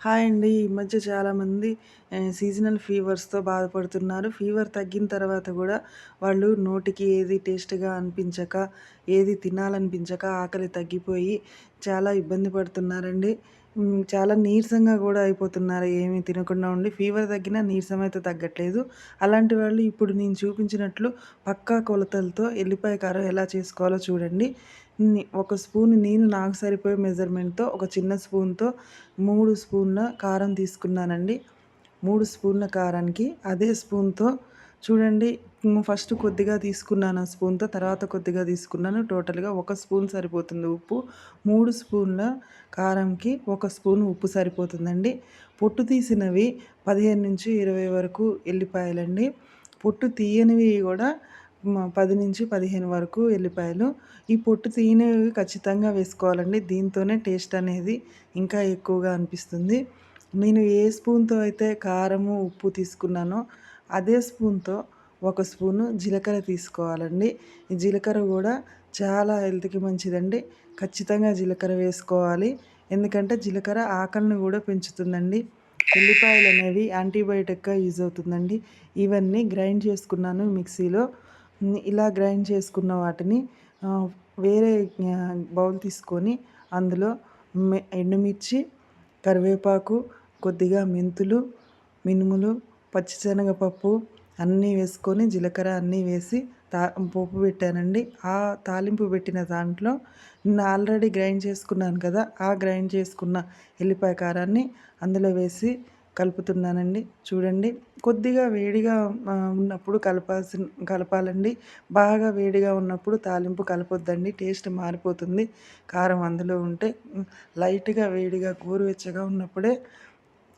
Hi అండి. ఈ మధ్య చాలామంది సీజనల్ ఫీవర్స్తో బాధపడుతున్నారు. ఫీవర్ తగ్గిన తర్వాత కూడా వాళ్ళు నోటికి ఏది టేస్ట్గా అనిపించక ఏది తినాలనిపించక ఆకలి తగ్గిపోయి చాలా ఇబ్బంది పడుతున్నారండి. చాలా నీరసంగా కూడా అయిపోతున్నారు. ఏమీ తినకుండా ఉండి ఫీవర్ తగ్గినా నీరసం అయితే తగ్గట్లేదు. అలాంటి వాళ్ళు ఇప్పుడు నేను చూపించినట్లు పక్కా కొలతలతో ఎల్లిపాయ కారం ఎలా చేసుకోవాలో చూడండి. ఒక స్పూన్ నేను నాకు సరిపోయే మెజర్మెంట్తో ఒక చిన్న స్పూన్తో మూడు స్పూన్ల కారం తీసుకున్నానండి. మూడు స్పూన్ల కారానికి అదే స్పూన్తో చూడండి ఫస్ట్ కొద్దిగా తీసుకున్నాను ఆ స్పూన్తో తర్వాత కొద్దిగా తీసుకున్నాను. టోటల్గా ఒక స్పూన్ సరిపోతుంది ఉప్పు. మూడు స్పూన్ల కారంకి ఒక స్పూన్ ఉప్పు సరిపోతుందండి. పొట్టు తీసినవి పదిహేను నుంచి ఇరవై వరకు ఎల్లిపాయలండి. పొట్టు తీయనివి కూడా పది నుంచి పదిహేను వరకు ఎల్లిపాయలు. ఈ పొట్టు తీయనివి ఖచ్చితంగా వేసుకోవాలండి. దీంతోనే టేస్ట్ అనేది ఇంకా ఎక్కువగా అనిపిస్తుంది. నేను ఏ స్పూన్తో అయితే కారము ఉప్పు తీసుకున్నానో అదే స్పూన్తో ఒక స్పూను జీలకర్ర తీసుకోవాలండి. ఈ జీలకర్ర కూడా చాలా హెల్త్కి మంచిదండి. ఖచ్చితంగా జీలకర్ర వేసుకోవాలి. ఎందుకంటే జీలకర్ర ఆకలిని కూడా పెంచుతుందండి. ఉల్లిపాయలు అనేవి యాంటీబయోటిక్గా యూజ్ అవుతుందండి. ఇవన్నీ గ్రైండ్ చేసుకున్నాను మిక్సీలో. ఇలా గ్రైండ్ చేసుకున్న వాటిని వేరే బౌల్ తీసుకొని అందులో ఎండుమిర్చి కరివేపాకు కొద్దిగా మెంతులు మినుములు పచ్చిశనగపప్పు అన్నీ వేసుకొని జీలకర్ర అన్నీ వేసి తా పోపు పెట్టానండి. ఆ తాలింపు పెట్టిన దాంట్లో నేను ఆల్రెడీ గ్రైండ్ చేసుకున్నాను కదా ఆ గ్రైండ్ చేసుకున్న ఎల్లిపాయ కారాన్ని అందులో వేసి కలుపుతున్నానండి. చూడండి కొద్దిగా వేడిగా ఉన్నప్పుడు కలపాల్సిన కలపాలండి. బాగా వేడిగా ఉన్నప్పుడు తాలింపు కలపొద్దండి టేస్ట్ మారిపోతుంది. కారం అందులో ఉంటే లైట్గా వేడిగా గోరువెచ్చగా ఉన్నప్పుడే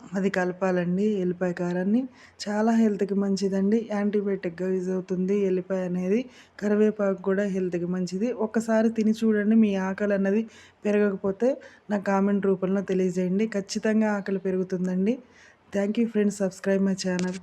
అది కలపాలండి ఎల్లిపాయ కారాన్ని. చాలా హెల్త్కి మంచిదండి. యాంటీబయాటిక్గా యూజ్ అవుతుంది. ఎల్లిపాయ అనేది కరివేపాకు కూడా హెల్త్కి మంచిది. ఒకసారి తిని చూడండి మీ ఆకలి అన్నది పెరగకపోతే నా కామెంట్ రూపంలో తెలియజేయండి. ఖచ్చితంగా ఆకలి పెరుగుతుందండి. Thank you friends. Subscribe my channel.